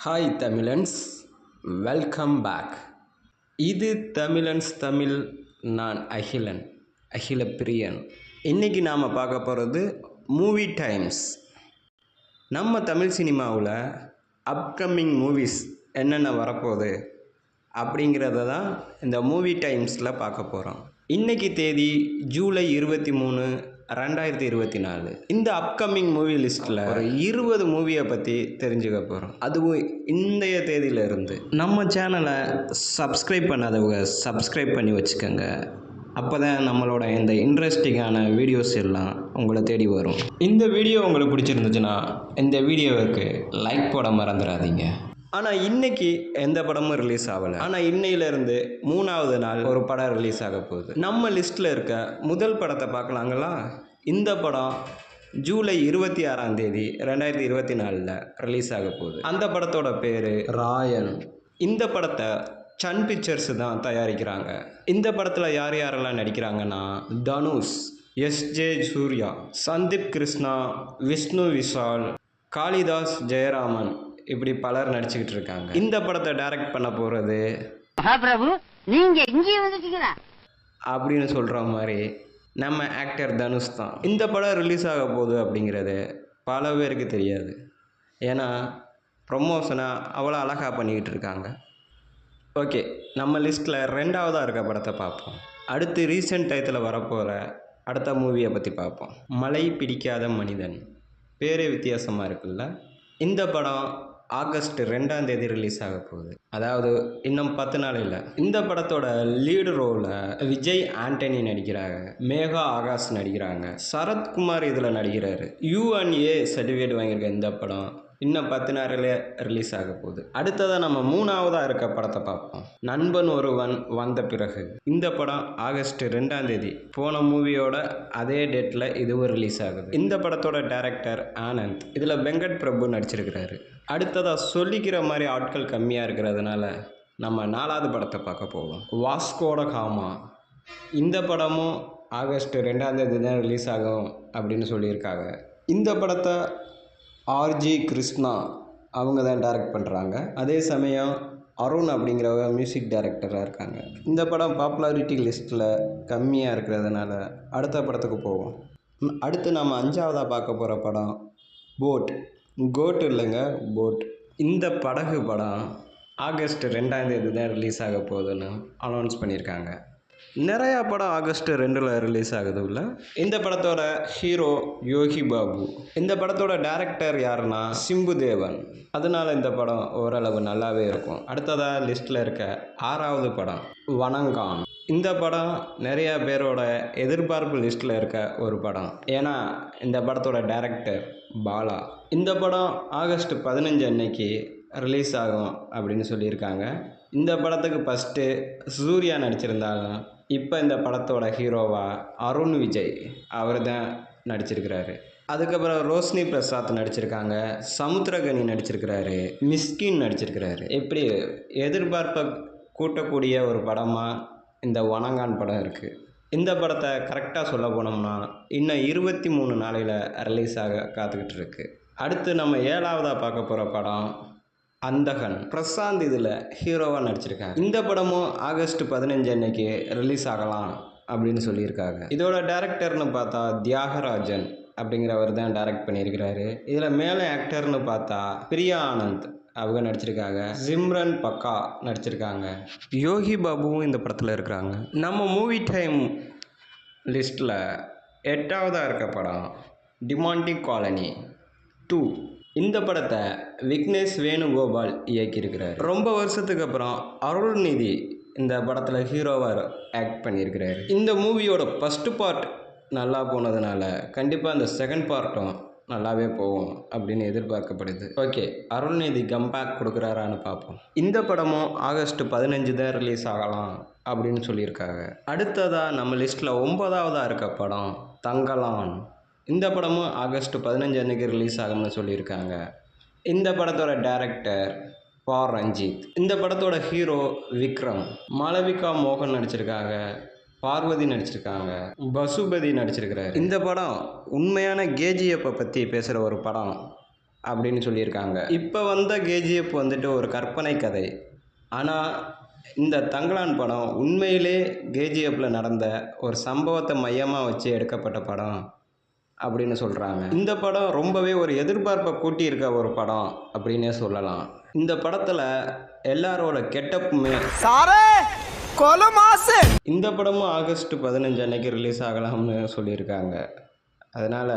Hi Tamizhans. Welcome back இது தமிழன்ஸ் தமிழ் நான் அகிலன் அகில பிரியன் இன்றைக்கி நாம் பார்க்க போகிறது மூவி டைம்ஸ் நம்ம தமிழ் சினிமாவில் அப்கமிங் மூவிஸ் என்னென்ன வரப்போகுது அப்படிங்கிறத தான் இந்த மூவி டைம்ஸில் பார்க்க போகிறோம் இன்றைக்கி தேதி ஜூலை இருபத்தி மூணு ரெண்டாயிரத்தி இருபத்தி நாலு. இந்த அப்கமிங் மூவி லிஸ்ட்டில் ஒரு இருபது மூவியை பற்றி தெரிஞ்சுக்க போகிறோம் அதுவும் இன்றைய தேதியில இருந்து. நம்ம சேனலை சப்ஸ்கிரைப் பண்ணாதவங்க சப்ஸ்கிரைப் பண்ணி வச்சுக்கோங்க. அப்போ தான் நம்மளோட இந்த இன்ட்ரெஸ்டிங்கான வீடியோஸ் எல்லாம் உங்களை தேடி வரும். இந்த வீடியோ உங்களுக்கு பிடிச்சிருந்துச்சுன்னா இந்த வீடியோவுக்கு லைக் போட மறந்துடாதீங்க. ஆனால் இன்னைக்கு எந்த படமும் ரிலீஸ் ஆகலை. ஆனால் இன்னையிலேருந்து மூணாவது நாள் ஒரு படம் ரிலீஸ் ஆக போகுது. நம்ம லிஸ்ட்டில் இருக்க முதல் படத்தை பார்க்கலாங்களா? இந்த படம் ஜூலை இருபத்தி ஆறாம் தேதி ரெண்டாயிரத்தி இருபத்தி நாலில் ரிலீஸ் ஆக போகுது. அந்த படத்தோட பேர் ராயன். இந்த படத்தை சன் பிக்சர்ஸ் தான் தயாரிக்கிறாங்க. இந்த படத்தில் யார் யாரெல்லாம் நடிக்கிறாங்கன்னா தனுஷ் எஸ் ஜே சூர்யா சந்தீப் கிருஷ்ணா விஷ்ணு விஷால் காளிதாஸ் ஜெயராமன் இப்படி பலர் நடிச்சுக்கிட்டு இருக்காங்க. இந்த படத்தை டைரக்ட் பண்ண போகிறது மகாபிரபு நீங்க இங்கே வந்துட்டீங்களா? அப்படின்னு சொல்கிற மாதிரி நம்ம ஆக்டர் தனுஷ் தான். இந்த படம் ரிலீஸ் ஆக போகுது அப்படிங்கிறது பல பேருக்கு தெரியாது. ஏன்னா ப்ரொமோஷனை அவ்வளோ அழகாக பண்ணிக்கிட்டு இருக்காங்க. ஓகே நம்ம லிஸ்ட்டில் ரெண்டாவதாக இருக்க படத்தை பார்ப்போம். அடுத்து ரீசெண்ட் டயத்தில் வரப்போகிற அடுத்த மூவியை பற்றி பார்ப்போம். மழை பிடிக்காத மனிதன். பேரே வித்தியாசமாக இருக்குல்ல? இந்த படம் ஆகஸ்ட் ரெண்டாம் தேதி ரிலீஸ் ஆக போகுது. அதாவது இன்னும் பத்து நாள் இல்லை. இந்த படத்தோட லீடு ரோலில் விஜய் ஆண்டனி நடிக்கிறாங்க. மேகா ஆகாஷ் நடிக்கிறாங்க. சரத்குமார் இதில் நடிக்கிறாரு. யூஎன்ஏ சர்டிஃபிகேட் வாங்கியிருக்க இந்த படம். இன்னும் பத்து நாளில் ரிலீஸ் ஆக போகுது. அடுத்ததாக நம்ம மூணாவதாக இருக்க படத்தை பார்ப்போம். நண்பன் ஒருவன் வந்த பிறகு. இந்த படம் ஆகஸ்ட் ரெண்டாம் தேதி. போன மூவியோட அதே டேட்டில் இதுவும் ரிலீஸ் ஆகுது. இந்த படத்தோட டேரக்டர் ஆனந்த். இதில் வெங்கட் பிரபு நடிச்சிருக்கிறாரு. அடுத்ததாக சொல்லிக்கிற மாதிரி ஆட்கள் கம்மியாக இருக்கிறதுனால நம்ம நாலாவது படத்தை பார்க்க போவோம். Vasco da Gama. இந்த படமும் ஆகஸ்ட் ரெண்டாம் தேதி தான் ரிலீஸ் ஆகும் அப்படின்னு சொல்லியிருக்காங்க. இந்த படத்தை ஆர்ஜி கிருஷ்ணா அவங்க தான் டைரக்ட் பண்ணுறாங்க அதே சமயம் அருண் அப்படிங்கிறவங்க மியூசிக் டைரக்டராக இருக்காங்க. இந்த படம் பாப்புலாரிட்டி லிஸ்ட்டில் கம்மியாக இருக்கிறதுனால அடுத்த படத்துக்கு போவோம். அடுத்து நம்ம அஞ்சாவதாக பார்க்க போகிற படம் போட் கோட் இல்லைங்க போட் இந்த படகு படம் ஆகஸ்ட் ரெண்டாம் தேதி தான் ரிலீஸ் ஆக போகுதுன்னு அனௌன்ஸ் பண்ணியிருக்காங்க. நிறையா படம் ஆகஸ்ட் ரெண்டில் ரிலீஸ் ஆகுது இந்த படத்தோட ஹீரோ யோகி பாபு. இந்த படத்தோட டேரக்டர் யாருன்னா சிம்பு தேவன் அதனால இந்த படம் ஓரளவு நல்லாவே இருக்கும். அடுத்ததாக லிஸ்ட்டில் இருக்க ஆறாவது படம் வணங்கான். இந்த படம் நிறையா பேரோட எதிர்பார்ப்பு லிஸ்ட்டில் இருக்க ஒரு படம். ஏன்னா இந்த படத்தோட டேரக்டர் பாலா. இந்த படம் ஆகஸ்ட் பதினஞ்சு அன்னைக்கு ரிலீஸ் ஆகும் அப்படின்னு சொல்லியிருக்காங்க. இந்த படத்துக்கு ஃபஸ்ட்டு சூர்யா நடிச்சிருந்தாலும் இப்போ இந்த படத்தோட ஹீரோவாக அருண் விஜய். அவர் தான் நடிச்சிருக்கிறாரு. அதுக்கப்புறம் ரோஷினி பிரசாத் நடிச்சிருக்காங்க. சமுத்திரகனி நடிச்சிருக்கிறாரு. மிஸ்கின் நடிச்சிருக்கிறாரு. இப்படி எதிர்பார்ப்பை கூட்டக்கூடிய ஒரு படமாக இந்த வணங்கான் படம் இருக்குது இந்த படத்தை கரெக்டாக சொல்ல போனோம்னா இன்னும் இருபத்தி மூணு நாளையில் ரிலீஸ் ஆக காத்துக்கிட்டு இருக்கு. அடுத்து நம்ம ஏழாவதாக பார்க்க போகிற படம் அந்தகன். பிரசாந்த் இதில் ஹீரோவாக நடிச்சிருக்காங்க. இந்த படமும் ஆகஸ்ட் பதினஞ்சு அன்னைக்கு ரிலீஸ் ஆகலாம் அப்படின்னு சொல்லியிருக்காங்க. இதோட டேரக்டர்னு பார்த்தா தியாகராஜன் அப்படிங்கிறவர் தான் டைரக்ட் பண்ணியிருக்கிறாரு. இதில் மேலே ஆக்டர்னு பார்த்தா பிரியா ஆனந்த் அவங்க நடிச்சிருக்காங்க. சிம்ரன் பக்கா நடிச்சிருக்காங்க. யோகி பாபுவும் இந்த படத்தில் இருக்கிறாங்க. நம்ம மூவி டைம் லிஸ்ட்டில் எட்டாவதாக இருக்க படம் டிமாண்டிக் காலனி டூ இந்த படத்தை விக்னேஷ் வேணுகோபால் இயக்கியிருக்கிறார். ரொம்ப வருஷத்துக்கு அப்புறம் அருள்நிதி இந்த படத்தில் ஹீரோவாக ஆக்ட் பண்ணியிருக்கிறாரு. இந்த மூவியோட ஃபஸ்ட்டு பார்ட் நல்லா போனதுனால கண்டிப்பாக இந்த செகண்ட் பார்ட்டும் நல்லாவே போகும் அப்படின்னு எதிர்பார்க்கப்படுது. ஓகே அருள்நிதி கம்பேக் கொடுக்குறாரான்னு பார்ப்போம். இந்த படமும் ஆகஸ்ட் பதினஞ்சு தான் ரிலீஸ் ஆகலாம் அப்படின்னு சொல்லியிருக்காங்க. அடுத்ததாக நம்ம லிஸ்ட்டில் ஒன்பதாவதாக இருக்க படம் தங்கலான். இந்த படமும் ஆகஸ்ட் பதினஞ்சு அன்னைக்கு ரிலீஸ் ஆகும்னு சொல்லியிருக்காங்க. இந்த படத்தோட டைரக்டர் பா ரஞ்சித். இந்த படத்தோட ஹீரோ விக்ரம். மாளவிகா மோகன் நடிச்சிருக்காங்க. பார்வதி நடிச்சிருக்காங்க. பசுபதி நடிச்சிருக்கிறாரு. இந்த படம் உண்மையான கேஜிஎஃப்பை பற்றி பேசுகிற ஒரு படம் அப்படின்னு சொல்லியிருக்காங்க. இப்போ வந்த கேஜிஎஃப் வந்துட்டு ஒரு கற்பனை கதை. ஆனால் இந்த தங்கலான் படம் உண்மையிலே கேஜிஎஃப்பில் நடந்த ஒரு சம்பவத்தை மையமாக வச்சு எடுக்கப்பட்ட படம். அப்படின்னு சொல்கிறாங்க இந்த படம் ரொம்பவே ஒரு எதிர்பார்ப்பை கூட்டியிருக்க ஒரு படம் அப்படின்னே சொல்லலாம். இந்த படத்தில் எல்லாரோட கெட்டப்புமே சாரே இந்த படமும் ஆகஸ்ட் பதினஞ்சு அன்னைக்கு ரிலீஸ் ஆகலாம்னு சொல்லியிருக்காங்க. அதனால்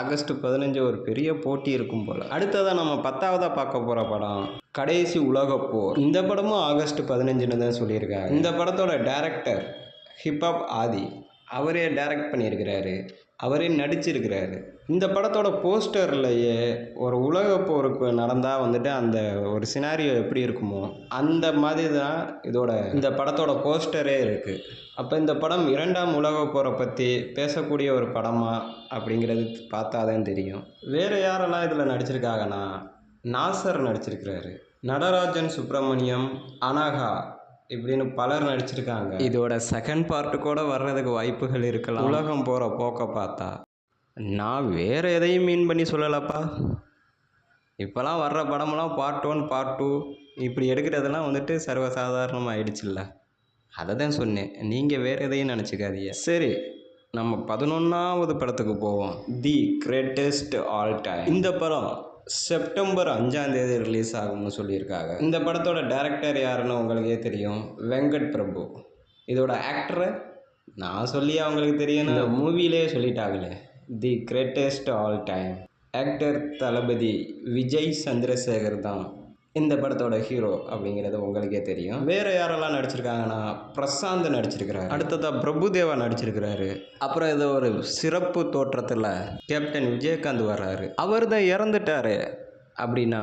ஆகஸ்ட் பதினஞ்சு ஒரு பெரிய போட்டி இருக்கும் போல். அடுத்ததாக நம்ம பத்தாவதாக பார்க்க போகிற படம் கடைசி உலகப் போர். இந்த படமும் ஆகஸ்ட் பதினஞ்சுன்னு தான் சொல்லியிருக்காங்க. இந்த படத்தோட டேரக்டர் ஹிப்ஹாப் ஆதி அவரே டைரக்ட் பண்ணியிருக்கிறாரு. அவரே நடிச்சிருக்கிறாரு. இந்த படத்தோட போஸ்டர்லையே ஒரு உலகப் போருக்கு நடந்தால் வந்துட்டு அந்த ஒரு சினாரியோ எப்படி இருக்குமோ அந்த மாதிரி தான் இதோட இந்த படத்தோட போஸ்டரே இருக்குது அப்போ இந்த படம் இரண்டாம் உலகப் போரை பற்றி பேசக்கூடிய ஒரு படமா அப்படிங்கிறது பார்த்தா தான் தெரியும். வேறு யாரெல்லாம் இதில் நடிச்சிருக்காங்கன்னா நாசர் நடிச்சிருக்கிறாரு. நடராஜன் சுப்பிரமணியம் அனகா இப்படின்னு பலர் நடிச்சிருக்காங்க. இதோட செகண்ட் பார்ட்டு கூட வர்றதுக்கு வாய்ப்புகள் இருக்கலாம். உலகம் போகிற போக்க பார்த்தா. நான் வேறு எதையும் மீன் பண்ணி சொல்லலப்பா. இப்போலாம் வர்ற படமெல்லாம் பார்ட் ஒன் பார்ட் டூ இப்படி எடுக்கிறதெல்லாம் வந்துட்டு சர்வசாதாரணமாக ஆயிடுச்சுல்ல அதை தான் சொன்னேன். நீங்கள் வேறு எதையும் நினச்சிக்காதீங்க. சரி நம்ம பதினொன்றாவது படத்துக்கு போவோம். தி கிரேட்டஸ்ட் ஆல் டைம் இந்த படம் செப்டம்பர் அஞ்சாம் தேதி ரிலீஸ் ஆகும்னு சொல்லியிருக்காங்க. இந்த படத்தோட டைரக்டர் யாருன்னு உங்களுக்கே தெரியும். வெங்கட் பிரபு. இதோட ஆக்டரை நான் சொல்லி அவங்களுக்கு தெரியும் இந்த மூவிலே சொல்லிட்டாங்களே. The greatest all time actor Thalapathy Vijay Chandrasekhar தான். இந்த படத்தோட ஹீரோ அப்படிங்கிறது உங்களுக்கே தெரியும். வேற யாரெல்லாம் நடிச்சிருக்காங்கன்னா பிரசாந்த் நடிச்சிருக்கிறாரு. அடுத்ததா பிரபுதேவா நடிச்சிருக்கிறாரு. அப்புறம் இது ஒரு சிறப்பு தோற்றத்தில் கேப்டன் விஜயகாந்த் வர்றாரு. அவர் தான் இறந்துட்டாரு அப்படின்னா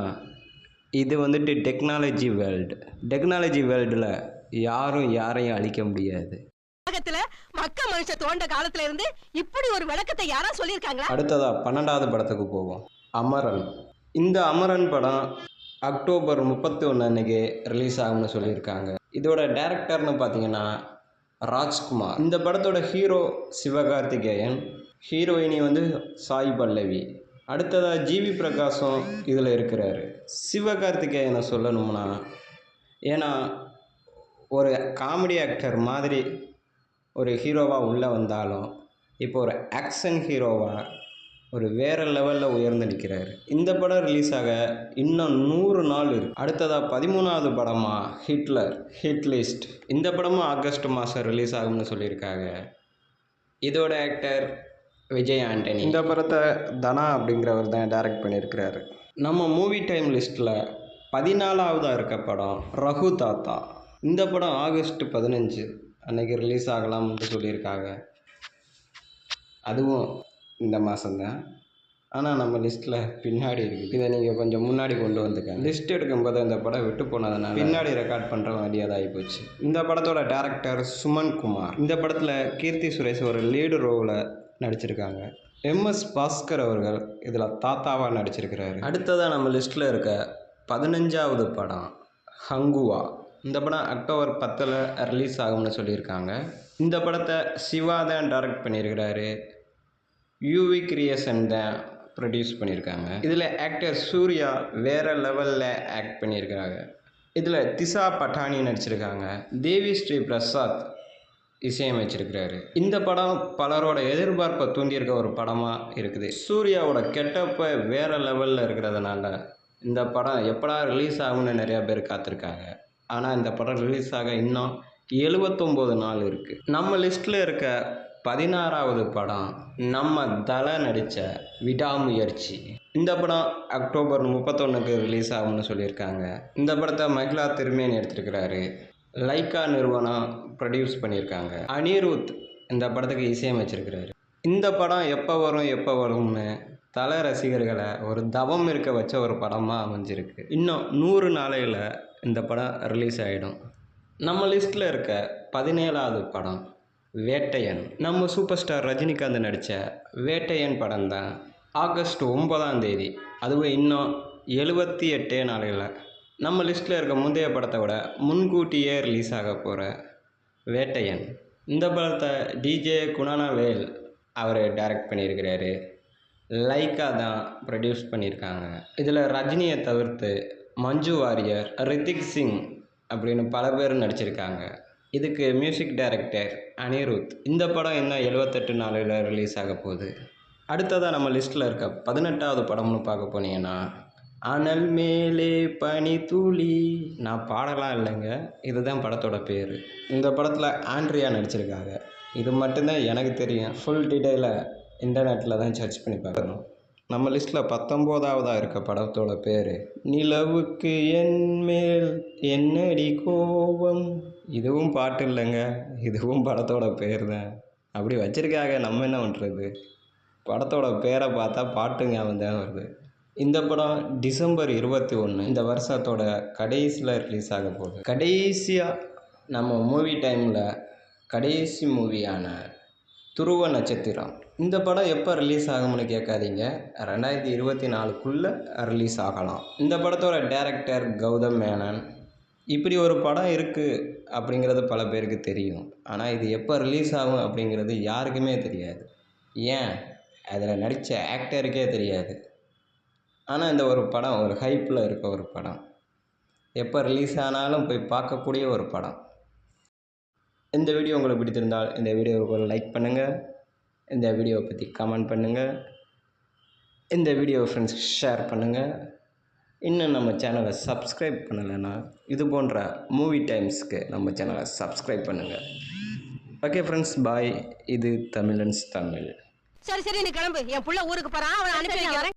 இது வந்துட்டு டெக்னாலஜி வேர்ல்டு டெக்னாலஜி வேர்ல்டில் யாரும் யாரையும் அழிக்க முடியாது. உலகத்துல மக்க மனுஷ தோண்ட காலத்துல இருந்து இப்படி ஒரு விளக்கத்தை யாரா சொல்லியிருக்காங்களா? அடுத்ததா பன்னெண்டாவது படத்துக்கு போவோம். அமரன். இந்த அமரன் படம் அக்டோபர் முப்பத்தி ஒன்று அன்னைக்கு ரிலீஸ் ஆகும்னு சொல்லியிருக்காங்க. இதோட டேரக்டர்னு பார்த்தீங்கன்னா ராஜ்குமார். இந்த படத்தோட ஹீரோ சிவகார்த்திகேயன் ஹீரோயினி வந்து சாய் பல்லவி. அடுத்ததாக ஜிவி பிரகாஷும் இதில் இருக்கிறாரு. சிவகார்த்திகேயனை சொல்லணும்னா ஏன்னா ஒரு காமெடி ஆக்டர் மாதிரி ஒரு ஹீரோவாக உள்ளே வந்தாலும் இப்போ ஒரு ஆக்ஷன் ஹீரோவாக ஒரு வேறு லெவலில் உயர்ந்து நிற்கிறாரு. இந்த படம் ரிலீஸ் ஆக இன்னும் நூறு நாள் இருக்கு. அடுத்ததாக பதிமூணாவது படமாக ஹிட்லர் ஹிட் லிஸ்ட் இந்த படமும் ஆகஸ்ட் மாதம் ரிலீஸ் ஆகும்னு சொல்லியிருக்காங்க. இதோட ஆக்டர் விஜய் ஆண்டனி. இந்த படத்தை தனா அப்படிங்கிறவர் தான் டைரக்ட் பண்ணியிருக்கிறாரு. நம்ம மூவி டைம் லிஸ்ட்டில் பதினாலாவதாக இருக்க படம் ரகு தாத்தா. இந்த படம் ஆகஸ்ட் பதினஞ்சு அன்னைக்கு ரிலீஸ் ஆகலாம்னு சொல்லியிருக்காங்க. அதுவும் இந்த மாதம்தான் ஆனால் நம்ம லிஸ்ட்டில் பின்னாடி இருக்குது இதை நீங்கள் கொஞ்சம் முன்னாடி கொண்டு வந்துக்கங்க. லிஸ்ட் எடுக்கும்போது அந்த படம் விட்டு போனதுனால பின்னாடி ரெக்கார்ட் பண்ணுற வேண்டியதாக ஆகிப்போச்சு இந்த படத்தோட டேரக்டர் சுமன் குமார். இந்த படத்தில் கீர்த்தி சுரேஷ் ஒரு லீடு ரோவில் நடிச்சிருக்காங்க. எம்எஸ் பாஸ்கர் அவர்கள் இதில் தாத்தாவாக நடிச்சிருக்கிறாரு. அடுத்ததாக நம்ம லிஸ்ட்டில் இருக்க பதினஞ்சாவது படம் ஹங்குவா. இந்த படம் அக்டோபர் பத்தில் ரிலீஸ் ஆகும்னு சொல்லியிருக்காங்க. இந்த படத்தை சிவா தான் டைரக்ட் பண்ணியிருக்கிறாரு. யூவி கிரியேஷன் தான் ப்ரொடியூஸ் பண்ணியிருக்காங்க இதில் ஆக்டர் சூர்யா வேறு லெவலில் ஆக்ட் பண்ணியிருக்காங்க இதில் திசா பட்டானி நடிச்சிருக்காங்க. தேவி ஸ்ரீ பிரசாத் இசையமைச்சிருக்கிறாரு. இந்த படம் பலரோட எதிர்பார்ப்பை தூண்டியிருக்க ஒரு படமாக இருக்குது. சூர்யாவோட கெட்டப்ப வேறு லெவலில் இருக்கிறதுனால இந்த படம் எப்படா ரிலீஸ் ஆகும்னு நிறையா பேர் காத்திருக்காங்க. ஆனால் இந்த படம் ரிலீஸ் ஆக இன்னும் எழுபத்தொம்போது நாள் இருக்குது நம்ம லிஸ்ட்டில் இருக்க பதினாறாவது படம் நம்ம தலை நடித்த விடாமுயற்சி. இந்த படம் அக்டோபர் முப்பத்தொன்றுக்கு ரிலீஸ் ஆகும்னு சொல்லியிருக்காங்க. இந்த படத்தை மகிழா திருமேன் எடுத்திருக்கிறாரு. லைக்கா நிறுவனம் ப்ரொடியூஸ் பண்ணியிருக்காங்க. அனிருத் இந்த படத்துக்கு இசையமைச்சிருக்கிறாரு. இந்த படம் எப்போ வரும் எப்போ வரும்னு தல ரசிகர்களை ஒரு தவம் இருக்க வச்ச ஒரு படமாக அமைஞ்சிருக்கு. இன்னும் நூறு நாளையில் இந்த படம் ரிலீஸ் ஆகிடும் நம்ம லிஸ்ட்டில் இருக்க பதினேழாவது படம் வேட்டையன். நம்ம சூப்பர் ஸ்டார் ரஜினிகாந்த் நடித்த வேட்டையன் படம் தான் ஆகஸ்ட் ஒன்பதாம் தேதி. அதுவும் இன்னும் எழுபத்தி எட்டே நாளையில் நம்ம லிஸ்ட்டில் இருக்க முந்தைய படத்தை விட முன்கூட்டியே ரிலீஸ் ஆக போகிற வேட்டையன். இந்த படத்தை டிஜே குணானா வேல் அவர் டைரக்ட் பண்ணியிருக்கிறாரு. லைக்கா தான் ப்ரொடியூஸ் பண்ணியிருக்காங்க. இதில் ரஜினியை தவிர்த்து மஞ்சு வாரியர் ரித்திக் சிங் அப்படின்னு பல பேர் நடிச்சிருக்காங்க. இதுக்கு மியூசிக் டைரக்டர் அனிருத். இந்த படம் என்ன எழுவத்தெட்டு நாளில் ரிலீஸ் ஆக போகுது? அடுத்ததாக நம்ம லிஸ்ட்டில் இருக்க பதினெட்டாவது படம்னு பார்க்க போனீங்கன்னா அனல் மேலே பனி தூளி. நான் பாடலாம் இல்லைங்க. இதுதான் படத்தோட பேர். இந்த படத்தில் ஆண்ட்ரியா நடிச்சிருக்காங்க. இது மட்டும்தான் எனக்கு தெரியும். ஃபுல் டீட்டெயிலை இன்டர்நெட்டில் தான் சர்ச் பண்ணி பார்க்கணும். நம்ம லிஸ்ட்டில் பத்தொம்போதாவதாக இருக்க படத்தோட பேர் நிலவுக்கு என் மேல் என்னடி கோபம்? இதுவும் பாட்டு இல்லைங்க. இதுவும் படத்தோட பேர் தான். அப்படி வச்சுருக்காங்க நம்ம என்ன பண்ணுறது படத்தோட பேரை பார்த்தா பாட்டு ஞாபகம் தான் வருது. இந்த படம் டிசம்பர் இருபத்தி ஒன்று இந்த வருஷத்தோட கடைசியில் ரிலீஸ் ஆக போகுது. கடைசியாக நம்ம மூவி டைமில் கடைசி மூவியான துருவ நட்சத்திரம். இந்த படம் எப்போ ரிலீஸ் ஆகும்னு கேட்காதீங்க. ரெண்டாயிரத்தி இருபத்தி நாலுக்குள்ளே ரிலீஸ் ஆகலாம். இந்த படத்தோட டேரக்டர் கௌதம் மேனன். இப்படி ஒரு படம் இருக்குது அப்படிங்கிறது பல பேருக்கு தெரியும். ஆனால் இது எப்போ ரிலீஸ் ஆகும் அப்படிங்கிறது யாருக்குமே தெரியாது. ஏன்? அதில் நடித்த ஆக்டருக்கே தெரியாது. ஆனால் இந்த ஒரு படம் ஒரு ஹைப்பில் இருக்க ஒரு படம். எப்போ ரிலீஸ் ஆனாலும் போய் பார்க்கக்கூடிய ஒரு படம். இந்த வீடியோ உங்களுக்கு பிடித்திருந்தால் இந்த வீடியோவுக்கு ஒரு லைக் பண்ணுங்கள் இந்த வீடியோவை பற்றி கமெண்ட் பண்ணுங்கள் இந்த வீடியோ ஃப்ரெண்ட்ஸ்க்கு ஷேர் பண்ணுங்கள் இன்னும் நம்ம சேனலை சப்ஸ்கிரைப் பண்ணலைன்னா இது போன்ற மூவி டைம்ஸ்க்கு நம்ம சேனலை சப்ஸ்கிரைப் பண்ணுங்கள் ஓகே ஃப்ரெண்ட்ஸ் பாய் இது தமிழன்ஸ் தமிழ். சரி சரி நீ கிளம்பு. என் புள்ள ஊருக்கு போகிறான் அவன் அனுப்பி வரேன்